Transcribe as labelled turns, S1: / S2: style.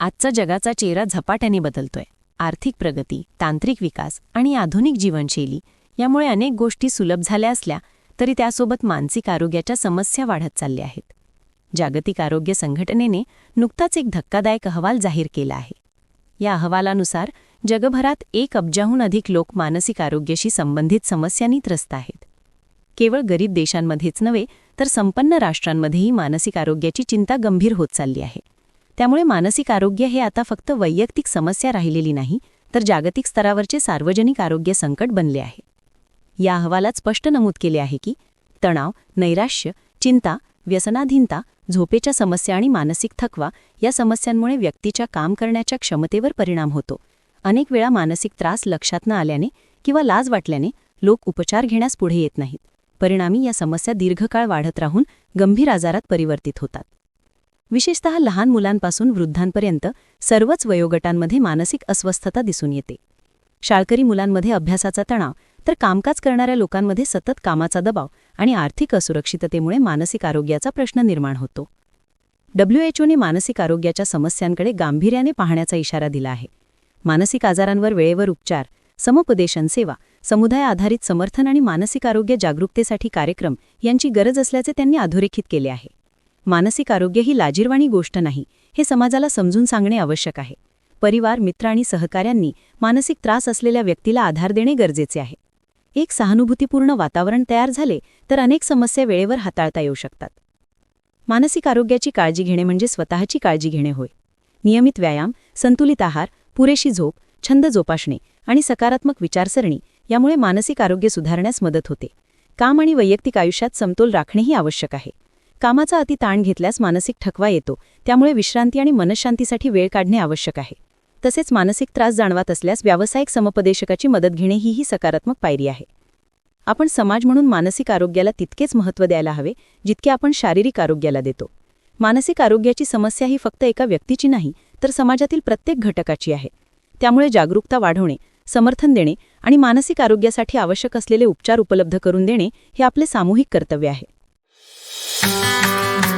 S1: आजचा जगाचा चेहरा झपाट्याने बदलतोय. आर्थिक प्रगती तांत्रिक विकास आणि आधुनिक जीवनशैली यामुळे अनेक गोष्टी सुलभ झाल्या असल्या तरी त्यासोबत मानसिक आरोग्याच्या समस्या वाढत चालल्या आहेत. जागतिक आरोग्य संघटनेने नुकताच एक धक्कादायक अहवाल जाहीर केला आहे. या अहवालानुसार जगभरात एक अब्जाहून अधिक लोक मानसिक आरोग्याशी संबंधित समस्यांनी त्रस्त आहेत. केवळ गरीब देशांमध्येच नव्हे तर संपन्न राष्ट्रांमध्येही मानसिक आरोग्याची चिंता गंभीर होत चालली आहे. त्यामुळे मानसिक आरोग्य हे आता फक्त वैयक्तिक समस्या राहिलेली नाही तर जागतिक स्तरावरचे सार्वजनिक आरोग्य संकट बनले आहे. या अहवालात स्पष्ट नमूद केले आहे की तणाव नैराश्य चिंता व्यसनाधीनता झोपेच्या समस्या आणि मानसिक थकवा या समस्यांमुळे व्यक्तीच्या काम करण्याच्या क्षमतेवर परिणाम होतो. अनेक वेळा मानसिक त्रास लक्षात न आल्याने किंवा लाज वाटल्याने लोक उपचार घेण्यास पुढे येत नाहीत. परिणामी या समस्या दीर्घकाळ वाढत राहून गंभीर आजारात परिवर्तित होतात. विशेषतः लहान मुलांपासून वृद्धांपर्यंत सर्वच वयोगटांमध्ये मानसिक अस्वस्थता दिसून येते. शाळकरी मुलांमध्ये अभ्यासाचा तणाव तर कामकाज करणाऱ्या लोकांमध्ये सतत कामाचा दबाव आणि आर्थिक असुरक्षिततेमुळे मानसिक आरोग्याचा प्रश्न निर्माण होतो. डब्ल्यूएचओने मानसिक आरोग्याच्या समस्यांकडे गांभीर्याने पाहण्याचा इशारा दिला आहे. मानसिक आजारांवर वेळेवर उपचार समुपदेशन सेवा समुदाय आधारित समर्थन आणि मानसिक आरोग्य जागरूकतेसाठी कार्यक्रम यांची गरज असल्याचे त्यांनी अधोरेखित केले आहे. मानसिक आरोग्य ही लाजीरवाणी गोष्ट नाही हे समाजाला समजून सांगणे आवश्यक आहे. परिवार मित्र आणि सहकाऱ्यांनी मानसिक त्रास असलेल्या व्यक्तीला आधार देणे गरजेचे आहे. एक सहानुभूतीपूर्ण वातावरण तयार झाले तर अनेक समस्या वेळेवर हाताळता येऊ शकतात. मानसिक आरोग्याची काळजी घेणे म्हणजे स्वतःची काळजी घेणे होय. नियमित व्यायाम संतुलित आहार पुरेशी झोप छंद जोपासणे आणि सकारात्मक विचारसरणी यामुळे मानसिक आरोग्य सुधारण्यास मदत होते. काम आणि वैयक्तिक आयुष्यात समतोल राखणेही आवश्यक आहे. कामाचा अति ताण घेतल्यास मानसिक ठकवा येतो. त्यामुळे विश्रांती आणि मनशांतीसाठी वेळ काढणे आवश्यक आहे. तसेच मानसिक त्रास जाणवत असल्यास व्यावसायिक समपदेशकाची मदत घेणे ही ही सकारात्मक पायरी आहे. आपण समाज म्हणून मानसिक आरोग्याला तितकेच महत्त्व द्यायला हवे जितके आपण शारीरिक आरोग्याला देतो. मानसिक आरोग्याची समस्या ही फक्त एका व्यक्तीची नाही तर समाजातील प्रत्येक घटकाची आहे. त्यामुळे जागरूकता वाढवणे समर्थन देणे आणि मानसिक आरोग्यासाठी आवश्यक असलेले उपचार उपलब्ध करून देणे हे आपले सामूहिक कर्तव्य आहे. Música